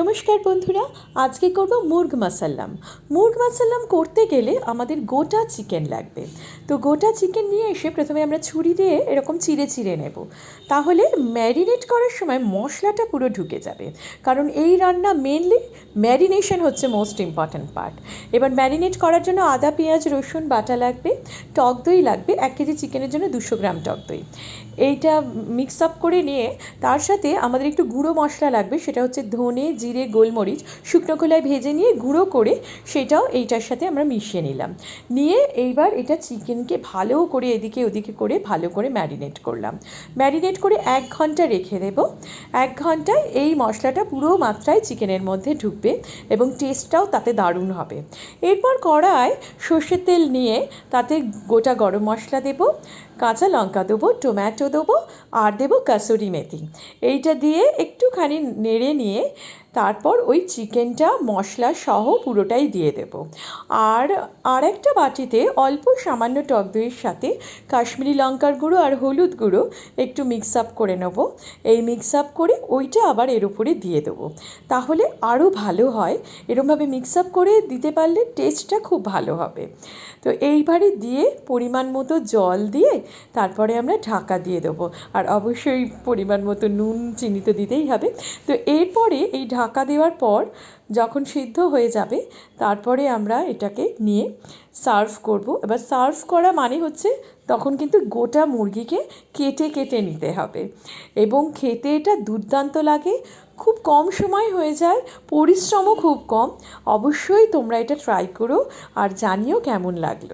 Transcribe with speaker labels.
Speaker 1: নমস্কার বন্ধুরা, আজকে করব মুর্গ মাসাল্লাম। মুর্গ মাসাল্লাম করতে গেলে আমাদের গোটা চিকেন লাগবে। তো গোটা চিকেন নিয়ে এসে প্রথমে আমরা ছুরি দিয়ে এরকম চিড়ে চিড়ে নেব। তাহলে ম্যারিনেট করার সময় মশলাটা পুরো ঢুকে যাবে। কারণ এই রান্না মেনলি ম্যারিনেশন হচ্ছে মোস্ট ইম্পর্ট্যান্ট পার্ট এবার ম্যারিনেট করার জন্য আদা, পেঁয়াজ, রসুন, বাটা লাগবে, টক দই লাগবে, এক কেজি চিকেনের জন্য দুশো গ্রাম টক দই। এইটা মিক্স আপ করে নিয়ে তার সাথে আমাদের একটু গুঁড়ো মশলা লাগবে, সেটা হচ্ছে ধনে জিরে, গোলমরিচ শুকনো খোলায় ভেজে নিয়ে গুঁড়ো করে সেটাও এইটার সাথে আমরা মিশিয়ে নিলাম। নিয়ে এইবার এটা চিকেনকে ভালো করে এদিকে ওদিকে করে ভালো করে ম্যারিনেট করলাম। ম্যারিনেট করে এক ঘণ্টা রেখে দেব। এক ঘন্টায় এই মশলাটা পুরো মাত্রায় চিকেনের মধ্যে ঢুকবে এবং টেস্টটাও তাতে দারুণ হবে। এরপর কড়ায় সর্ষের তেল নিয়ে তাতে গোটা গরম মশলা দেবো, কাঁচা লঙ্কা দেবো, টমেটো দেবো আর দেবো কাসুরি মেথি। এইটা দিয়ে একটুখানি নেড়ে নিয়ে তারপর ওই চিকেনটা, মশলা সহ পুরোটাই দিয়ে দেব। আর আর একটা বাটিতে অল্প সামান্য টক দইয়ের সাথে কাশ্মীরি লঙ্কার গুঁড়ো আর হলুদ গুঁড়ো একটু মিক্স আপ করে নেব। এই মিক্স আপ করে ওইটা আবার এর উপরে দিয়ে দেবো। তাহলে আরও ভালো হয়। এরমভাবে মিক্স আপ করে দিতে পারলে টেস্টটা খুব ভালো হবে। তো এইবারে দিয়ে পরিমাণ মতো জল দিয়ে তারপরে আমরা ঢাকা দিয়ে দেবো। আর অবশ্যই পরিমাণ মতো নুন, চিনি তো দিতেই হবে। তো এরপরে এই ঢাকা দেওয়ার পর যখন সিদ্ধ হয়ে যাবে, তারপরে আমরা এটাকে নিয়ে সার্ভ করব। এবার সার্ভ করা মানে হচ্ছে তখন কিন্তু গোটা মুরগিকে কেটে কেটে নিতে হবে এবং খেতে এটা দুর্দান্ত লাগে, খুব কম সময় হয়ে যায়, পরিশ্রমও খুব কম। অবশ্যই তোমরা এটা ট্রাই করো আর জানিও কেমন লাগল।